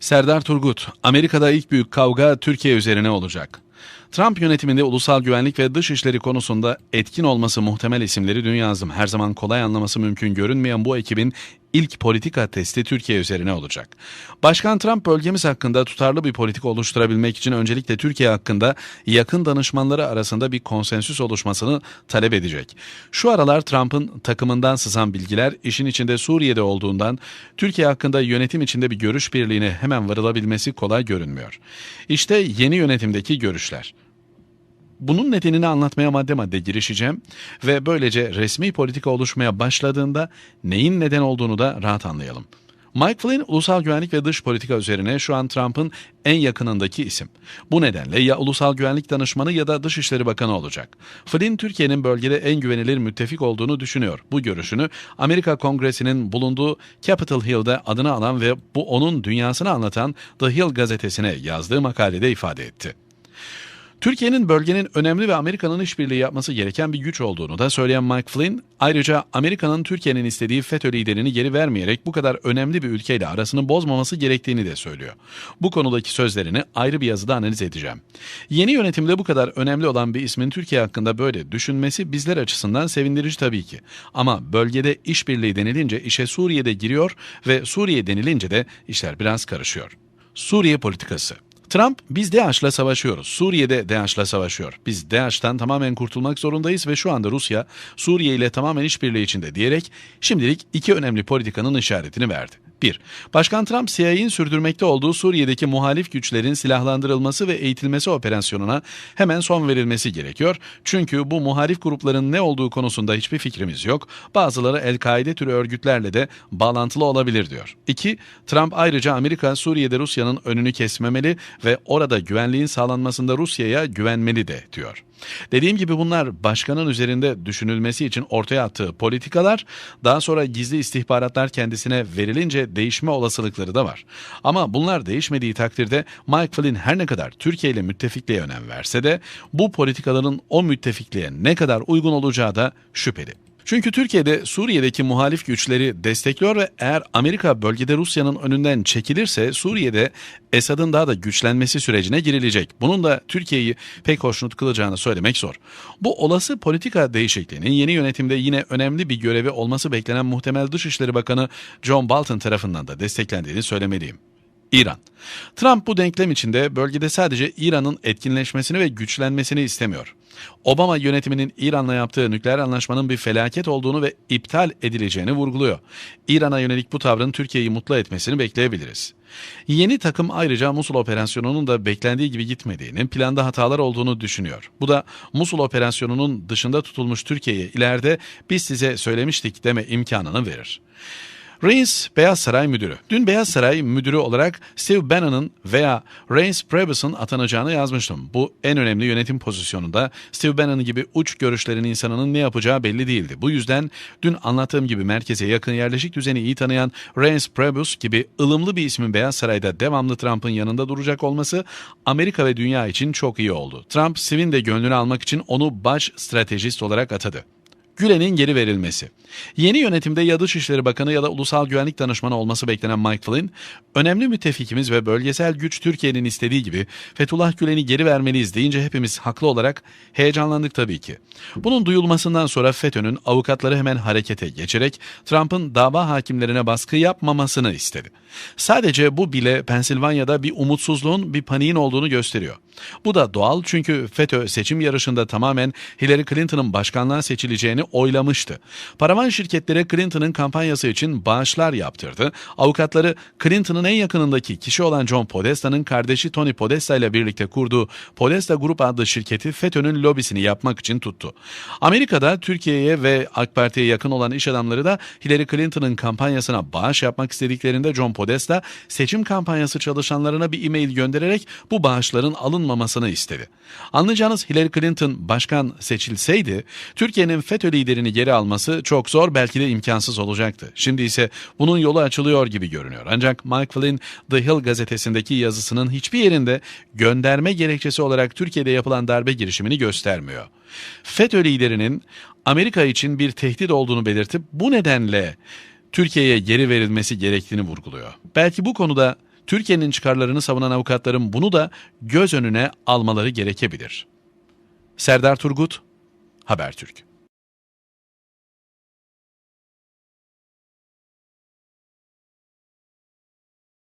Serdar Turgut, Amerika'da ilk büyük kavga Türkiye üzerine olacak. Trump yönetiminde ulusal güvenlik ve dışişleri konusunda etkin olması muhtemel isimleri dün yazdım. Her zaman kolay anlaması mümkün görünmeyen bu ekibin ilk politika testi Türkiye üzerine olacak. Başkan Trump bölgemiz hakkında tutarlı bir politika oluşturabilmek için öncelikle Türkiye hakkında yakın danışmanları arasında bir konsensüs oluşmasını talep edecek. Şu aralar Trump'ın takımından sızan bilgiler işin içinde Suriye'de olduğundan Türkiye hakkında yönetim içinde bir görüş birliğine hemen varılabilmesi kolay görünmüyor. İşte yeni yönetimdeki görüşler. Bunun nedenini anlatmaya madde madde girişeceğim ve böylece resmi politika oluşmaya başladığında neyin neden olduğunu da rahat anlayalım. Mike Flynn ulusal güvenlik ve dış politika üzerine şu an Trump'ın en yakınındaki isim. Bu nedenle ya ulusal güvenlik danışmanı ya da dışişleri bakanı olacak. Flynn Türkiye'nin bölgede en güvenilir müttefik olduğunu düşünüyor. Bu görüşünü Amerika Kongresi'nin bulunduğu Capitol Hill'de adını alan ve bu onun dünyasını anlatan The Hill gazetesine yazdığı makalede ifade etti. Türkiye'nin bölgenin önemli ve Amerika'nın işbirliği yapması gereken bir güç olduğunu da söyleyen Mike Flynn, ayrıca Amerika'nın Türkiye'nin istediği FETÖ liderini geri vermeyerek bu kadar önemli bir ülkeyle arasını bozmaması gerektiğini de söylüyor. Bu konudaki sözlerini ayrı bir yazıda analiz edeceğim. Yeni yönetimde bu kadar önemli olan bir ismin Türkiye hakkında böyle düşünmesi bizler açısından sevindirici tabii ki. Ama bölgede işbirliği denilince işe Suriye'de giriyor ve Suriye denilince de işler biraz karışıyor. Suriye politikası Trump biz DAEŞ'la savaşıyoruz. Suriye'de DAEŞ'la savaşıyor. Biz DAEŞ'ten tamamen kurtulmak zorundayız ve şu anda Rusya Suriye ile tamamen işbirliği içinde diyerek şimdilik iki önemli politikanın işaretini verdi. 1. Başkan Trump CIA'nin sürdürmekte olduğu Suriye'deki muhalif güçlerin silahlandırılması ve eğitilmesi operasyonuna hemen son verilmesi gerekiyor. Çünkü bu muhalif grupların ne olduğu konusunda hiçbir fikrimiz yok. Bazıları El-Kaide türü örgütlerle de bağlantılı olabilir diyor. 2. Trump ayrıca Amerika Suriye'de Rusya'nın önünü kesmemeli ve orada güvenliğin sağlanmasında Rusya'ya güvenmeli de diyor. Dediğim gibi bunlar başkanın üzerinde düşünülmesi için ortaya attığı politikalar daha sonra gizli istihbaratlar kendisine verilince değişme olasılıkları da var. Ama bunlar değişmediği takdirde Mike Flynn her ne kadar Türkiye ile müttefikliğe önem verse de bu politikaların o müttefikliğe ne kadar uygun olacağı da şüpheli. Çünkü Türkiye'de Suriye'deki muhalif güçleri destekliyor ve eğer Amerika bölgede Rusya'nın önünden çekilirse Suriye'de Esad'ın daha da güçlenmesi sürecine girilecek. Bunun da Türkiye'yi pek hoşnut kılacağını söylemek zor. Bu olası politika değişikliğinin yeni yönetimde yine önemli bir görevi olması beklenen muhtemel Dışişleri Bakanı John Bolton tarafından da desteklendiğini söylemeliyim. İran. Trump bu denklem içinde bölgede sadece İran'ın etkinleşmesini ve güçlenmesini istemiyor. Obama yönetiminin İran'la yaptığı nükleer anlaşmanın bir felaket olduğunu ve iptal edileceğini vurguluyor. İran'a yönelik bu tavrın Türkiye'yi mutlu etmesini bekleyebiliriz. Yeni takım ayrıca Musul operasyonunun da beklendiği gibi gitmediğini, planda hatalar olduğunu düşünüyor. Bu da Musul operasyonunun dışında tutulmuş Türkiye'ye ileride biz size söylemiştik deme imkanını verir. Reins Beyaz Saray Müdürü. Dün Beyaz Saray Müdürü olarak Steve Bannon'ın veya Reince Priebus'un atanacağını yazmıştım. Bu en önemli yönetim pozisyonunda Steve Bannon gibi uç görüşlerin insanının ne yapacağı belli değildi. Bu yüzden dün anlattığım gibi merkeze yakın yerleşik düzeni iyi tanıyan Reince Priebus gibi ılımlı bir ismin Beyaz Saray'da devamlı Trump'ın yanında duracak olması Amerika ve dünya için çok iyi oldu. Trump Steve'in de gönlünü almak için onu baş stratejist olarak atadı. Gülen'in geri verilmesi. Yeni yönetimde ya Dışişleri Bakanı ya da Ulusal Güvenlik Danışmanı olması beklenen Mike Flynn, önemli müttefikimiz ve bölgesel güç Türkiye'nin istediği gibi Fethullah Gülen'i geri vermeliyiz deyince hepimiz haklı olarak heyecanlandık tabii ki. Bunun duyulmasından sonra FETÖ'nün avukatları hemen harekete geçerek Trump'ın dava hakimlerine baskı yapmamasını istedi. Sadece bu bile Pensilvanya'da bir umutsuzluğun, bir paniğin olduğunu gösteriyor. Bu da doğal çünkü FETÖ seçim yarışında tamamen Hillary Clinton'ın başkanlığa seçileceğini oylamıştı. Paravan şirketlere Clinton'ın kampanyası için bağışlar yaptırdı. Avukatları Clinton'ın en yakınındaki kişi olan John Podesta'nın kardeşi Tony Podesta ile birlikte kurduğu Podesta Group adlı şirketi FETÖ'nün lobisini yapmak için tuttu. Amerika'da Türkiye'ye ve AK Parti'ye yakın olan iş adamları da Hillary Clinton'ın kampanyasına bağış yapmak istediklerinde John Podesta seçim kampanyası çalışanlarına bir e-mail göndererek bu bağışların alınmamasını istedi. Anlayacağınız Hillary Clinton başkan seçilseydi Türkiye'nin FETÖ liderini geri alması çok zor belki de imkansız olacaktı. Şimdi ise bunun yolu açılıyor gibi görünüyor. Ancak Mike Flynn The Hill gazetesindeki yazısının hiçbir yerinde gönderme gerekçesi olarak Türkiye'de yapılan darbe girişimini göstermiyor. FETÖ liderinin Amerika için bir tehdit olduğunu belirtip bu nedenle Türkiye'ye geri verilmesi gerektiğini vurguluyor. Belki bu konuda Türkiye'nin çıkarlarını savunan avukatların bunu da göz önüne almaları gerekebilir. Serdar Turgut, Habertürk